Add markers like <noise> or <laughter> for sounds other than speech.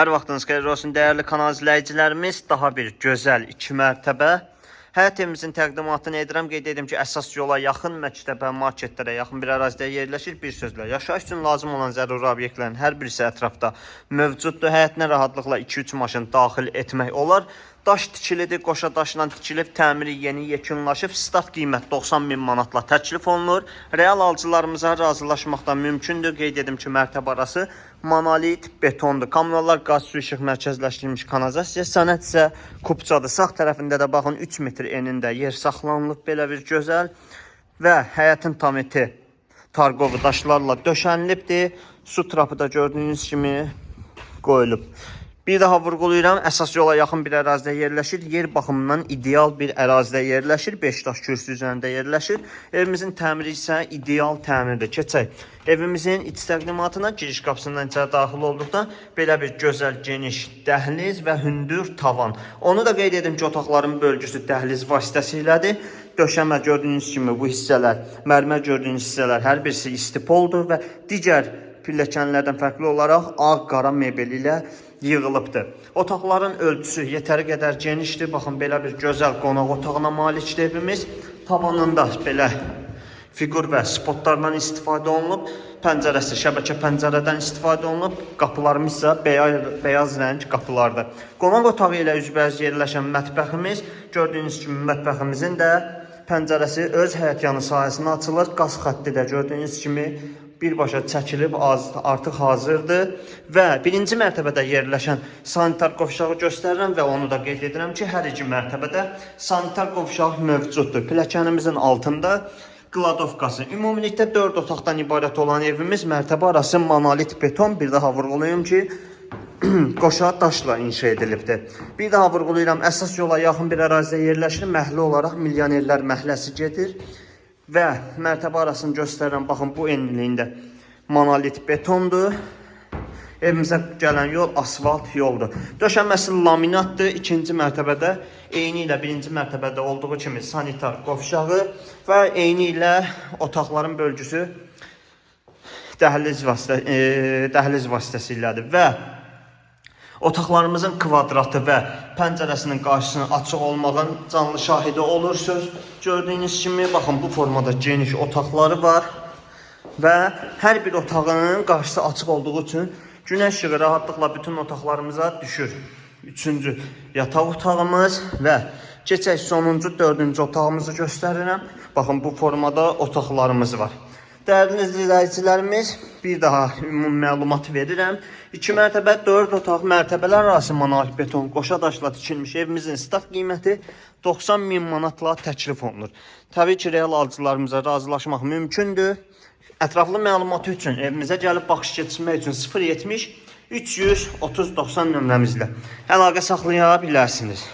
Hər vaxtınız xeyir olsun dəyərli kanal izləyicilərimiz. Daha bir gözəl 2 mərtəbə Həyat evimizin təqdimatını edirəm. Qeyd edim ki, əsas yola yaxın məktəbə, marketlərə yaxın bir ərazidə yerləşir. Bir sözlə, yaşayış üçün lazım olan zəruri obyektlərin hər birisi ətrafda mövcuddur. Həyətinə rahatlıqla 2-3 maşın daxil etmək olar. Daş tikilidir, qoşa daşla tikilib, təmiri yeni yekunlaşıb. Start qiymət 90 min manatla təklif olunur. Real alıcılarımıza razılaşmaqda mümkündür. Qeyd edim ki, mərtəbə arası monolit betondur. Kommunallar qaz su işıq mərkəzləşdirilmiş kanalizasiya, sənət isə kupçadır. Sağ tərəfində də baxın 3 metr enində yer saxlanılıb belə bir gözəl və həyətin tam eti targovu daşlarla döşənilibdir. Su trapı da gördüyünüz kimi qoyulub. Bir daha vurğulayıram, əsas yola yaxın bir ərazidə yerləşir. Yer baxımından ideal bir ərazidə yerləşir. 5 daş kürsü üzərində yerləşir. Evimizin təmiri isə ideal təmirdir. Keçək. Evimizin iç təqdimatına giriş qapısından içəri daxil olduqda belə bir gözəl geniş dəhliz və hündür tavan. Onu da qeyd edim ki, otaqların bölgüsü dəhliz vasitəsilədir. Döşəmə gördüyünüz kimi bu hissələr, mərmər gördüyünüz hissələr hər birisi istipoldur və digər pilləkənlərdən fərqli olaraq ağ qara mebel ilə yığılıbdır. Otaqların ölçüsü yetəri qədər genişdir. Baxın belə bir gözəl qonaq otağına malikdir evimiz. Tavanında belə fiqur və spotlardan istifadə olunub. Pəncərəsi şəbəkə pəncərədən istifadə olunub. Qapılarımız isə beyaz, beyaz rəng qapılardır. Qonaq otağı ilə üzbəüz yerləşən mətbəximiz gördüyünüz kimi mətbəximizin də pəncərəsi öz həyətyanı sahəsinə açılır. Qaz xətti də gördüyünüz kimi birbaşa çəkilib artıq hazırdır və birinci mərtəbədə yerləşən sanitar qovşağı göstərirəm və onu da qeyd edirəm ki, hər iki mərtəbədə sanitar qovşaq mövcuddur. Pilləkənimizin altında qladovkası. Ümumilikdə 4 otaqdan ibarət olan evimiz mərtəbə arası monolit beton. Bir daha vurğulayım ki, <clears throat> qoşa daşla inşa edilibdir. Bir daha vurğulayıram, əsas yola yaxın bir ərazidə yerləşir. Məhəllə olaraq milyonerlər məhəlləsi gedir və mərtəbə arasını göstərirəm. Baxın bu enliliyində monolit betondur. Evimizə gələn yol asfalt yoldur. Döşəməsi laminatdır. İkinci mərtəbədə eyni ilə birinci mərtəbədə olduğu kimi sanitar qovşağı və eyni ilə otaqların bölgüsü dəhliz vasitə e, dəhliz vasitəsilədir və otaqlarımızın kvadratı və pəncərəsinin qarşısının açıq olmağın canlı şahidi olursunuz. Gördüyünüz kimi baxın bu formada geniş otaqları var və hər bir otağının qarşısı açıq olduğu üçün günəş işığı rahatlıqla bütün otaqlarımıza düşür. Üçüncü yataq otağımız və keçək sonuncu dördüncü otağımızı göstərirəm. Baxın bu formada otaqlarımız var. Dəyərli izləyicilərimiz, bir daha ümumi məlumat verirəm. 2 mərtəbə 4 otaq mərtəbələr arası monolit beton qoşa daşla evimizin start qiyməti 90 min manatla təklif olunur. Təbii ki, real alıcılarımıza razılaşmaq mümkündür. Ətraflı məlumatı üçün evimizə gəlib baxış keçirmək üçün 070 330 90 nömrəmizlə əlaqə saxlaya bilərsiniz.